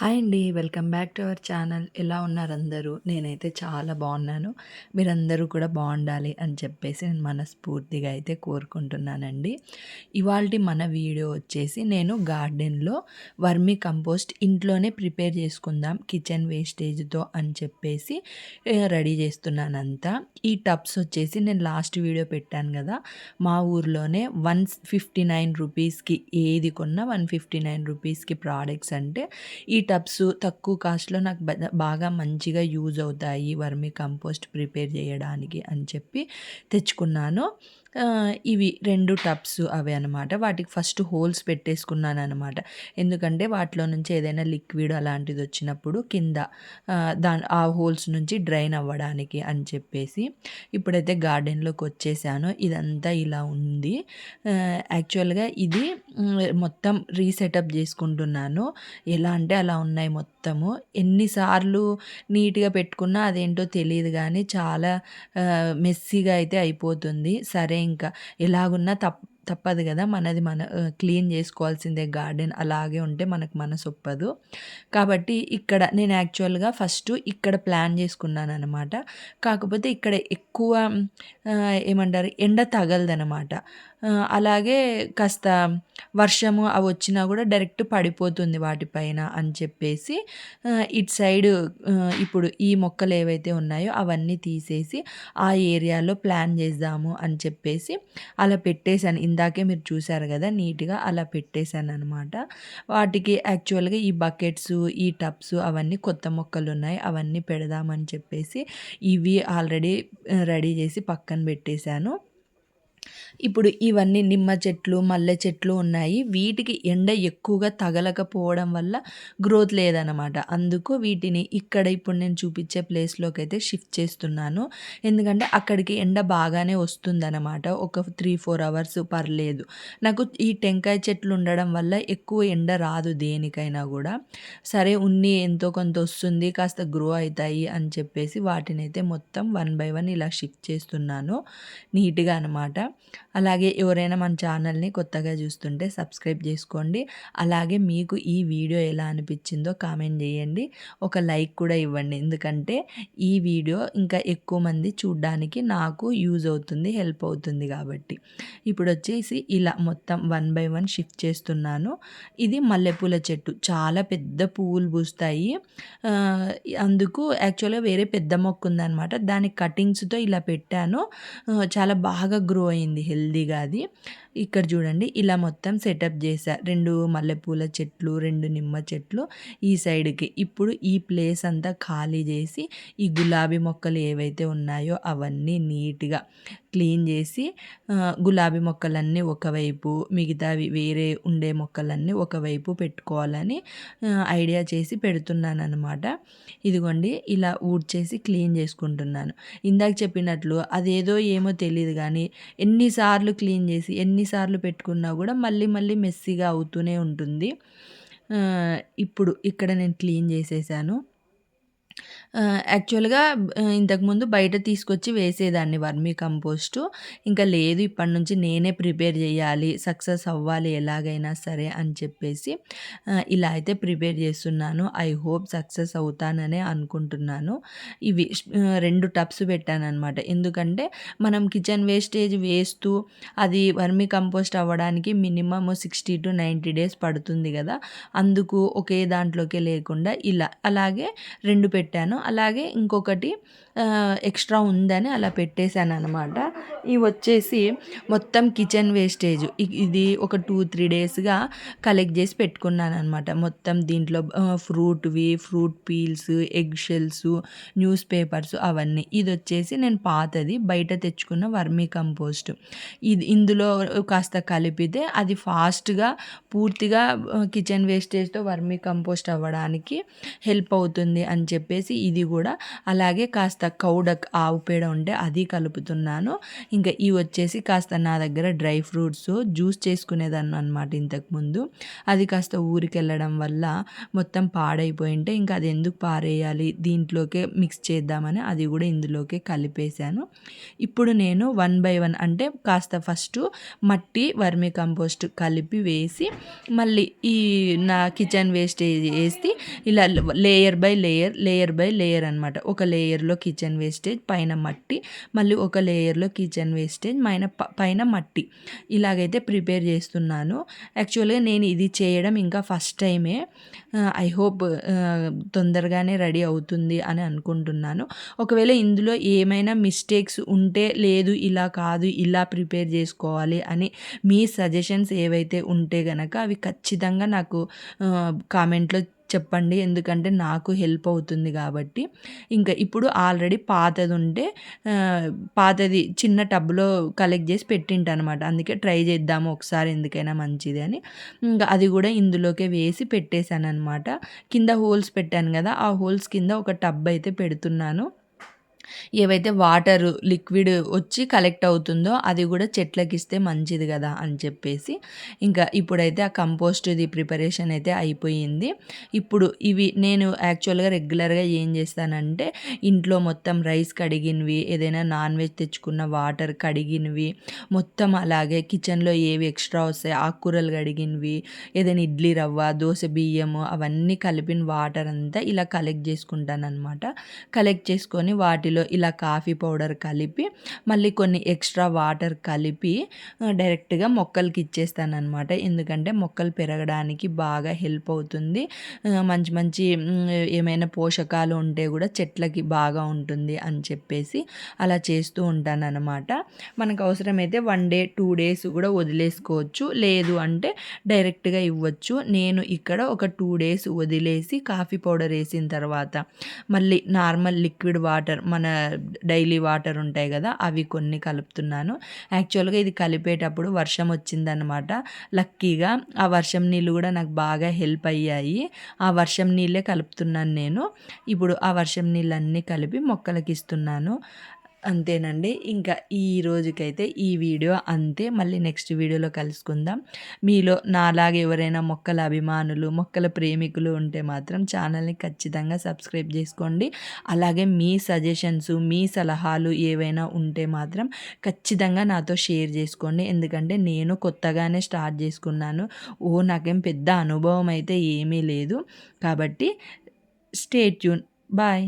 Hi అండి welcome back to our channel. ఎలా ఉన్నారు అందరూ? నేనైతే చాలా బాగున్నాను. మీరందరూ కూడా బాగుండాలి అని చెప్పేసి నేను మనస్ఫూర్తిగా అయితే కోరుకుంటున్నానండి. ఇవాళ మన వీడియో వచ్చేసి నేను గార్డెన్లో వర్మీ కంపోస్ట్ ఇంట్లోనే ప్రిపేర్ చేసుకుందాం కిచెన్ వేస్టేజ్తో అని చెప్పేసి రెడీ చేస్తున్నానంతా. ఈ టబ్స్ వచ్చేసి నేను లాస్ట్ వీడియో పెట్టాను కదా మా ఊర్లోనే వన్ ఫిఫ్టీ నైన్ రూపీస్కి ఏది కొన్నా వన్ ఫిఫ్టీ నైన్ రూపీస్కి ప్రోడక్ట్స్ అంటే ఈ టబ్స్ తక్కువ కాస్ట్లో నాకు బాగా మంచిగా యూజ్ అవుతాయి. వర్మి కంపోస్ట్ ప్రిపేర్ చేయడానికి అని చెప్పి తెచ్చుకున్నాను. ఇవి రెండు టబ్స్ అవి అనమాట వాటికి ఫస్ట్ హోల్స్ పెట్టేసుకున్నాను అనమాట ఎందుకంటే వాటిలో నుంచి ఏదైనా లిక్విడ్ అలాంటిది వచ్చినప్పుడు కింద దాని ఆ హోల్స్ నుంచి డ్రైన్ అవ్వడానికి అని చెప్పేసి ఇప్పుడైతే గార్డెన్లోకి వచ్చేసాను. ఇదంతా ఇలా ఉంది. యాక్చువల్గా ఇది మొత్తం రీసెటప్ చేసుకుంటున్నాను. ఎలా అంటే అలా ఉన్నాయి మొత్తము. ఎన్నిసార్లు నీట్గా పెట్టుకున్నా అదేంటో తెలియదు కానీ చాలా మెస్సీగా అయితే అయిపోతుంది. సరే ఇంకా ఎలాగున్నా తప్ తప్పదు కదా మనది మన క్లీన్ చేసుకోవాల్సిందే గార్డెన్ అలాగే ఉంటే మనకు మనసు ఒప్పదు. కాబట్టి ఇక్కడ నేను యాక్చువల్గా ఫస్ట్ ఇక్కడ ప్లాన్ చేసుకున్నాను అనమాట కాకపోతే ఇక్కడ ఎక్కువ ఏమంటారు ఎండ తగలదనమాట అలాగే కాస్త వర్షము అవి వచ్చినా కూడా డైరెక్ట్ పడిపోతుంది వాటిపైన అని చెప్పేసి ఇటు సైడ్ ఇప్పుడు ఈ మొక్కలు ఏవైతే ఉన్నాయో అవన్నీ తీసేసి ఆ ఏరియాలో ప్లాన్ చేద్దాము అని చెప్పేసి అలా పెట్టేశాను. ఇందాకే మీరు చూసారు కదా నీట్గా అలా పెట్టేశాను అనమాట వాటికి యాక్చువల్గా ఈ బకెట్స్ ఈ టబ్స్ అవన్నీ కొత్త మొక్కలు ఉన్నాయి అవన్నీ పెడదామని చెప్పేసి ఇవి ఆల్రెడీ రెడీ చేసి పక్కన పెట్టేశాను. ఇప్పుడు ఇవన్నీ నిమ్మ చెట్లు మల్లె చెట్లు ఉన్నాయి. వీటికి ఎండ ఎక్కువగా తగలకపోవడం వల్ల గ్రోత్ లేదనమాట అందుకు వీటిని ఇక్కడ ఇప్పుడు నేను చూపించే ప్లేస్లోకి అయితే షిఫ్ట్ చేస్తున్నాను. ఎందుకంటే అక్కడికి ఎండ బాగానే వస్తుందన్నమాట. ఒక త్రీ ఫోర్ అవర్స్ పర్లేదు. నాకు ఈ టెంకాయ చెట్లు ఉండడం వల్ల ఎక్కువ ఎండ రాదు దేనికైనా కూడా. సరే ఉన్ని ఎంతో కొంత వస్తుంది కాస్త గ్రో అవుతాయి అని చెప్పేసి వాటిని అయితే మొత్తం వన్ బై వన్ ఇలా షిఫ్ట్ చేస్తున్నాను. నీట్గా అనమాట అలాగే ఎవరైనా మన ఛానల్ని కొత్తగా చూస్తుంటే సబ్స్క్రైబ్ చేసుకోండి. అలాగే మీకు ఈ వీడియో ఎలా అనిపించిందో కామెంట్ చేయండి. ఒక లైక్ కూడా ఇవ్వండి. ఎందుకంటే ఈ వీడియో ఇంకా ఎక్కువ మంది చూడడానికి నాకు యూజ్ అవుతుంది హెల్ప్ అవుతుంది కాబట్టి. ఇప్పుడు వచ్చేసి ఇలా మొత్తం వన్ బై వన్ షిఫ్ట్ చేస్తున్నాను. ఇది మల్లెపూల చెట్టు. చాలా పెద్ద పువ్వులు పూస్తాయి. అందుకు యాక్చువల్గా వేరే పెద్ద మొక్క ఉందన్నమాట. దాని కటింగ్స్తో ఇలా పెట్టాను. చాలా బాగా గ్రో అయింది హెల్దీగా అది. ఇక్కడ చూడండి ఇలా మొత్తం సెటప్ చేశా. రెండు మల్లెపూల చెట్లు రెండు నిమ్మ చెట్లు ఈ సైడ్కి. ఇప్పుడు ఈ ప్లేస్ అంతా ఖాళీ చేసి ఈ గులాబీ మొక్కలు ఏవైతే ఉన్నాయో అవన్నీ నీట్గా క్లీన్ చేసి గులాబీ మొక్కలన్నీ ఒకవైపు మిగతావి వేరే ఉండే మొక్కలన్నీ ఒకవైపు పెట్టుకోవాలని ఐడియా చేసి పెడుతున్నాను అనమాట ఇదిగోండి ఇలా ఊడ్చేసి క్లీన్ చేసుకుంటున్నాను. ఇందాక చెప్పినట్లు అదేదో ఏమో తెలియదు కానీ ఎన్నిసార్లు క్లీన్ చేసి ఎన్నిసార్లు పెట్టుకున్నా కూడా మళ్ళీ మళ్ళీ మెస్సీగా అవుతూనే ఉంటుంది. ఇప్పుడు ఇక్కడ నేను క్లీన్ చేసేసాను. యాక్చువల్‌గా ఇంతకుముందు బయట తీసుకొచ్చి వేసేదాన్ని వర్మీ కంపోస్టు. ఇంకా లేదు ఇప్పటి నుంచి నేనే ప్రిపేర్ చేయాలి సక్సెస్ అవ్వాలి ఎలాగైనా సరే అని చెప్పేసి ఇలా అయితే ప్రిపేర్ చేస్తున్నాను. ఐ హోప్ సక్సెస్ అవుతాననే అనుకుంటున్నాను. ఇవి రెండు టబ్స్ పెట్టాననమాట. ఎందుకంటే మనం కిచెన్ వేస్టేజ్ వేస్తూ అది వర్మీ కంపోస్ట్ అవ్వడానికి minimum sixty to ninety days పడుతుంది కదా అందుకు ఒకే దాంట్లోకే లేకుండా ఇలా అలాగే రెండు పెట్టాను. అలాగే ఇంకొకటి ఎక్స్ట్రా ఉందని అలా పెట్టేశాను అనమాట ఇవి వచ్చేసి మొత్తం కిచెన్ వేస్టేజ్. ఇది ఒక టూ త్రీ డేస్గా కలెక్ట్ చేసి పెట్టుకున్నాను అనమాట మొత్తం దీంట్లో ఫ్రూట్వి fruit peels egg shells newspapers అవన్నీ. ఇది వచ్చేసి నేను పాతది బయట తెచ్చుకున్న వర్మీ కంపోస్ట్. ఇది ఇందులో కాస్త కలిపితే అది ఫాస్ట్గా పూర్తిగా కిచెన్ వేస్టేజ్తో వర్మీ కంపోస్ట్ అవ్వడానికి హెల్ప్ అవుతుంది అని చెప్పేసి ఇది కూడా. అలాగే కాస్త కౌడక్ ఆవు పేడ ఉంటే అది కలుపుతున్నాను. ఇంకా ఇవి వచ్చేసి కాస్త నా దగ్గర డ్రై ఫ్రూట్స్ జ్యూస్ చేసుకునేదాన్ని అనమాట ఇంతకుముందు అది కాస్త ఊరికి వెళ్ళడం వల్ల మొత్తం పాడైపోయింటే ఇంకా అది ఎందుకు పారేయాలి దీంట్లోకే మిక్స్ చేద్దామని అది కూడా ఇందులోకే కలిపేశాను. ఇప్పుడు నేను వన్ బై వన్ అంటే కాస్త ఫస్ట్ మట్టి వర్మి కంపోస్ట్ కలిపి వేసి మళ్ళీ ఈ నా కిచెన్ వేస్టేజ్ వేసి ఇలా layer by layer layer by layer అనమాట ఒక లేయర్లో కిచెన్ వేస్టేజ్ పైన మట్టి మళ్ళీ ఒక లేయర్లో కిచెన్ వేస్టేజ్ పైన పైన మట్టి. ఇలాగైతే ప్రిపేర్ చేస్తున్నాను. యాక్చువల్గా నేను ఇది చేయడం ఇంకా ఫస్ట్ టైమే ఐ హోప్ తొందరగానే రెడీ అవుతుంది అని అనుకుంటున్నాను. ఒకవేళ ఇందులో ఏమైనా మిస్టేక్స్ ఉంటే లేదు ఇలా కాదు ఇలా ప్రిపేర్ చేసుకోవాలి అని మీ సజెషన్స్ ఏవైతే ఉంటే గనక అవి ఖచ్చితంగా నాకు కామెంట్లో చెప్పండి. ఎందుకంటే నాకు హెల్ప్ అవుతుంది కాబట్టి. ఇంకా ఇప్పుడు ఆల్రెడీ పాతది ఉంటే పాతది చిన్న టబ్లో కలెక్ట్ చేసి పెట్టింటాను అనమాట అందుకే ట్రై చేద్దాము ఒకసారి ఎందుకైనా మంచిది అని. ఇంకా అది కూడా ఇందులోకే వేసి పెట్టేశాను అనమాట కింద హోల్స్ పెట్టాను కదా ఆ హోల్స్ కింద ఒక టబ్ అయితే పెడుతున్నాను. ఏవైతే వాటర్ లిక్విడ్ వచ్చి కలెక్ట్ అవుతుందో అది కూడా చెట్లకి ఇస్తే మంచిది కదా అని చెప్పేసి ఇంకా ఇప్పుడైతే ఆ కంపోస్ట్ది ప్రిపరేషన్ అయితే అయిపోయింది. ఇప్పుడు ఇవి నేను యాక్చువల్గా రెగ్యులర్గా ఏం చేస్తానంటే ఇంట్లో మొత్తం రైస్ కడిగినవి ఏదైనా నాన్ వెజ్ తెచ్చుకున్న వాటర్ కడిగినవి మొత్తం అలాగే కిచెన్లో ఏవి ఎక్స్ట్రా వస్తాయి ఆకుకూరలు కడిగినవి ఏదైనా ఇడ్లీ రవ్వ దోశ బియ్యము అవన్నీ కలిపిన వాటర్ అంతా ఇలా కలెక్ట్ చేసుకుంటాను అనమాట కలెక్ట్ చేసుకొని వాటిలో ఇలా కాఫీ పౌడర్ కలిపి మళ్ళీ కొన్ని ఎక్స్ట్రా వాటర్ కలిపి డైరెక్ట్గా మొక్కలకి ఇచ్చేస్తాను అనమాట ఎందుకంటే మొక్కలు పెరగడానికి బాగా హెల్ప్ అవుతుంది. మంచి మంచి ఏమైనా పోషకాలు ఉంటే కూడా చెట్లకి బాగా ఉంటుంది అని చెప్పేసి అలా చేస్తూ ఉంటాను అనమాట మనకు అవసరమైతే వన్ డే టూ డేస్ కూడా వదిలేసుకోవచ్చు. లేదు అంటే డైరెక్ట్గా ఇవ్వచ్చు. నేను ఇక్కడ ఒక టూ డేస్ వదిలేసి కాఫీ పౌడర్ వేసిన తర్వాత మళ్ళీ నార్మల్ లిక్విడ్ వాటర్ మన డైలీ వాటర్ ఉంటాయి కదా అవి కొన్ని కలుపుతున్నాను. యాక్చువల్గా ఇది కలిపేటప్పుడు వర్షం వచ్చిందనమాట లక్కీగా ఆ వర్షం నీళ్ళు కూడా నాకు బాగా హెల్ప్ అయ్యాయి. ఆ వర్షం నీళ్ళే కలుపుతున్నాను నేను. ఇప్పుడు ఆ వర్షం నీళ్ళన్నీ కలిపి మొక్కలకి ఇస్తున్నాను. అంతేనండి. ఇంకా ఈ రోజుకైతే ఈ వీడియో అంతే. మళ్ళీ నెక్స్ట్ వీడియోలో కలుసుకుందాం. మీలో నాలాగే ఎవరైనా మొక్కల అభిమానులు మొక్కల ప్రేమికులు ఉంటే మాత్రం ఛానల్ని ఖచ్చితంగా సబ్స్క్రైబ్ చేసుకోండి. అలాగే మీ సజెషన్స్ మీ సలహాలు ఏవైనా ఉంటే మాత్రం ఖచ్చితంగా నాతో షేర్ చేసుకోండి. ఎందుకంటే నేను కొత్తగానే స్టార్ట్ చేసుకున్నాను. ఓ నాకేం పెద్ద అనుభవం అయితే ఏమీ లేదు. కాబట్టి స్టే ట్యూన్ బాయ్.